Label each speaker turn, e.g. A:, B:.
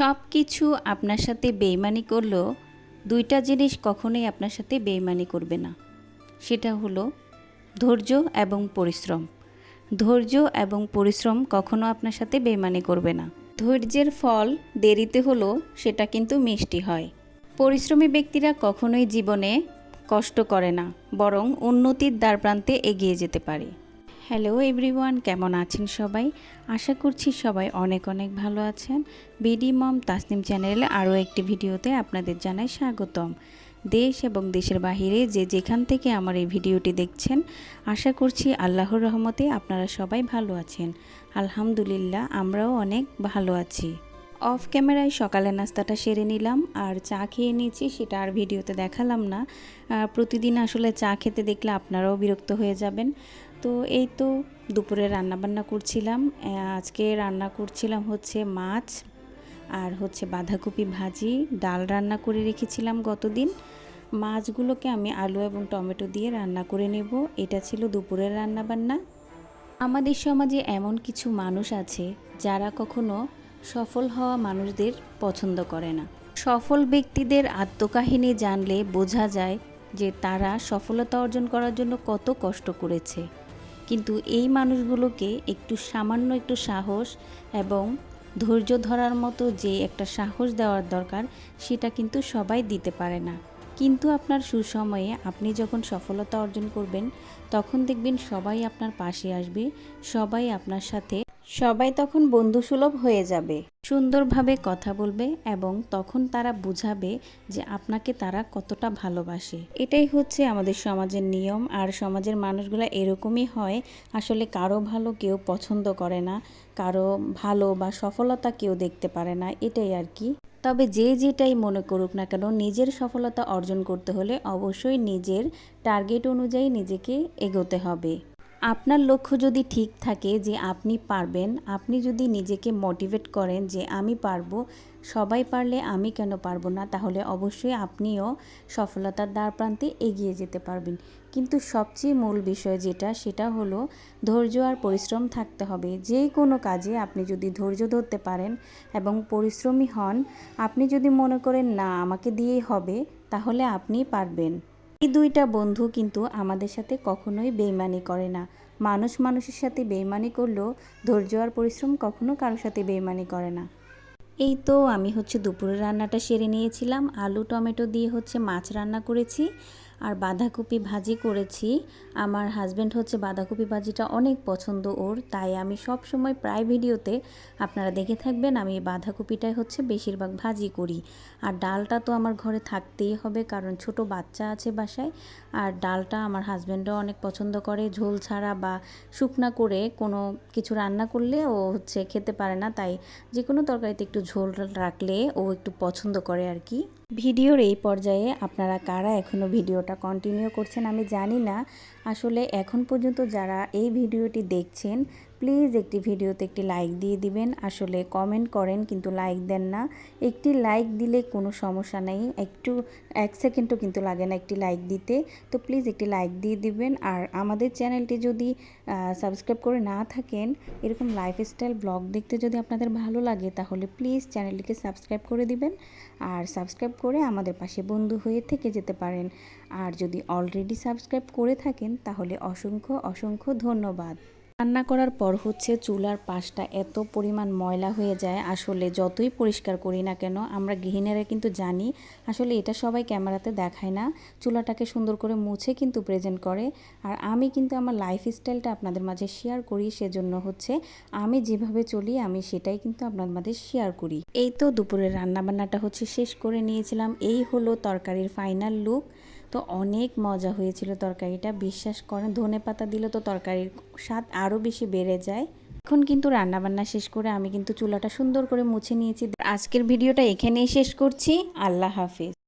A: সব কিছু আপনার সাথে বেইমানি করলেও দুইটা জিনিস কখনোই আপনার সাথে বেইমানি করবে না। সেটা হলো ধৈর্য এবং পরিশ্রম। ধৈর্য এবং পরিশ্রম কখনো আপনার সাথে বেইমানি করবে না। ধৈর্যের ফল দেরিতে হলেও সেটা কিন্তু মিষ্টি হয়। পরিশ্রমী ব্যক্তিরা কখনোই জীবনে কষ্ট করে না, বরং উন্নতির দ্বার প্রান্তে এগিয়ে যেতে পারে। হ্যালো এভরিওয়ান কেমন আছেন সবাই? আশা করছি সবাই অনেক অনেক ভালো আছেন। বিডি মম তাসনিম চ্যানেলে আরও একটি ভিডিওতে আপনাদের জানাই স্বাগতম। দেশ এবং দেশের বাহিরে যে যেখান থেকে আমার এই ভিডিওটি দেখছেন, আশা করছি আল্লাহর রহমতে আপনারা সবাই ভালো আছেন। আলহামদুলিল্লাহ, আমরাও অনেক ভালো আছি। অফ ক্যামেরায় সকালে নাস্তাটা সেরে নিলাম, আর চা খেয়ে নিয়েছি, সেটা আর ভিডিওতে দেখালাম না। প্রতিদিন আসলে চা খেতে দেখলে আপনারাও বিরক্ত হয়ে যাবেন। তো এই তো দুপুরে রান্নাবান্না করছিলাম। আজকে রান্না করছিলাম হচ্ছে মাছ আর হচ্ছে বাঁধাকপি ভাজি। ডাল রান্না করে রেখেছিলাম গতদিন। মাছগুলোকে আমি আলু এবং টমেটো দিয়ে রান্না করে নেব। এটা ছিল দুপুরের রান্নাবান্না। আমাদের সমাজে এমন কিছু মানুষ আছে যারা কখনো সফল হওয়া মানুষদের পছন্দ করে না। সফল ব্যক্তিদের আত্মকাহিনী জানলে বোঝা যায় যে তারা সফলতা অর্জন করার জন্য কত কষ্ট করেছে। কিন্তু এই মানুষগুলোকে একটু সামান্য একটু সাহস এবং ধৈর্য ধরার মতো যে একটা সাহস দেওয়ার দরকার, সেটা কিন্তু সবাই দিতে পারে না। কিন্তু আপনার সুসময়ে আপনি যখন সফলতা অর্জন করবেন, তখন দেখবেন সবাই আপনার পাশে আসবে, সবাই আপনার সাথে সবাই তখন বন্ধুসুলভ হয়ে যাবে। সুন্দরভাবে কথা বলবে এবং তখন তারা বুঝাবে যে আপনাকে তারা কতটা ভালোবাসে। এটাই হচ্ছে আমাদের সমাজের নিয়ম, আর সমাজের মানুষগুলো এরকমই হয়। আসলে কারও ভালো কেউ পছন্দ করে না, কারও ভালো বা সফলতা কেউ দেখতে পারে না, এটাই আর কি। তবে যে যেটাই মনে করুক না কেন, নিজের সফলতা অর্জন করতে হলে অবশ্যই নিজের টার্গেট অনুযায়ী নিজেকে এগোতে হবে। আপনার লক্ষ্য যদি ঠিক থাকে যে আপনি পারবেন, আপনি যদি নিজেকে মোটিভেট করেন যে আমি পারব, সবাই পারলে আমি কেন পারব না, তাহলে অবশ্যই আপনিও সফলতার দ্বার প্রান্তে এগিয়ে যেতে পারবেন। কিন্তু সবচেয়ে মূল বিষয় যেটা, সেটা হলো ধৈর্য আর পরিশ্রম থাকতে হবে। যে কোনো কাজে আপনি যদি ধৈর্য ধরতে পারেন এবং পরিশ্রমী হন, আপনি যদি মনে করেন, না, আমাকে দিয়েই হবে, তাহলে আপনি পারবেন। এই দুইটা বন্ধু কিন্তু আমাদের সাথে কখনোই বেইমানি করে না। মানুষ মানুষের সাথে বেইমানি করলেও ধৈর্য আর পরিশ্রম কখনো কারোর সাথে বেইমানি করে না। এই তো আমি হচ্ছে দুপুরের রান্নাটা সেরে নিয়েছিলাম। আলু, টমেটো দিয়ে হচ্ছে মাছ রান্না করেছি। আর বাঁধাকপি ভাজি করেছি। আমার হাজব্যান্ড হচ্ছে বাঁধাকপি ভাজিটা অনেক পছন্দ ওর, তাই আমি সব সময় প্রায় ভিডিওতে আপনারা দেখে থাকবেন আমি বাঁধাকপিটাই হচ্ছে বেশিরভাগ ভাজি করি। আর ডালটা তো আমার ঘরে থাকতেই হবে কারণ ছোট বাচ্চা আছে বাসায়। আর ডালটা আমার হাজব্যান্ডও অনেক পছন্দ করে, ঝোল ছাড়া বা শুকনা করে কোনো কিছু রান্না করলে ও হচ্ছে খেতে পারে না, তাই যে কোনো তরকারিতে একটু ঝোল রাখলে ও একটু পছন্দ করে আর কি। ভিডিওর এই পর্যায়ে আপনারা কারা এখনও ভিডিওটা কন্টিনিউ করছেন আমি জানি না। আসলে এখন পর্যন্ত যারা এই ভিডিওটি দেখছেন প্লিজ একটি ভিডিওতে একটি লাইক দিয়ে দিবেন। আসলে কমেন্ট করেন কিন্তু লাইক দেন না। একটি লাইক দিলে কোনো সমস্যা নেই। একটু, এক সেকেন্ডও কিন্তু লাগে না একটি লাইক দিতে। তো প্লিজ একটি লাইক দিয়ে দিবেন। আর আমাদের চ্যানেলটি যদি সাবস্ক্রাইব করে না থাকেন, এরকম লাইফস্টাইল ব্লগ দেখতে যদি আপনাদের ভালো লাগে, তাহলে প্লিজ চ্যানেলটিকে সাবস্ক্রাইব করে দিবেন। আর সাবস্ক্রাইব করে আমাদের পাশে বন্ধু হয়ে থেকে যেতে পারেন। আর যদি অলরেডি সাবস্ক্রাইব করে থাকেন, তাহলে অসংখ্য অসংখ্য ধন্যবাদ। রান্না করার পর হচ্ছে চুলার পাশটা এত পরিমাণ ময়লা হয়ে যায় আসলে যতই পরিষ্কার করি না কেন, আমরা গৃহিণীরা কিন্তু জানি, আসলে এটা সবাই ক্যামেরাতে দেখায় না। চুলাটাকে সুন্দর করে মুছে কিন্তু প্রেজেন্ট করে। আর আমি কিন্তু আমার লাইফ স্টাইলটা আপনাদের মাঝে শেয়ার করি, সেজন্য হচ্ছে আমি যেভাবে চলি, আমি সেটাই কিন্তু আপনাদের মাঝে শেয়ার করি। এই তো দুপুরের রান্নাবান্নাটা হচ্ছে শেষ করে নিয়েছিলাম। এই হলো তরকারির ফাইনাল লুক তো অনেক মজা হয়েছিল তরকারিটা। বিশ্বাস করেন ধনে পাতা দিলে তো তরকারির স্বাদ আরও বেশি বেড়ে যায়। এখন কিন্তু রান্নাবান্না শেষ করে আমি কিন্তু চুলাটা সুন্দর করে মুছে নিয়েছি। আজকের ভিডিওটা এখানেই শেষ করছি। আল্লাহ হাফিজ।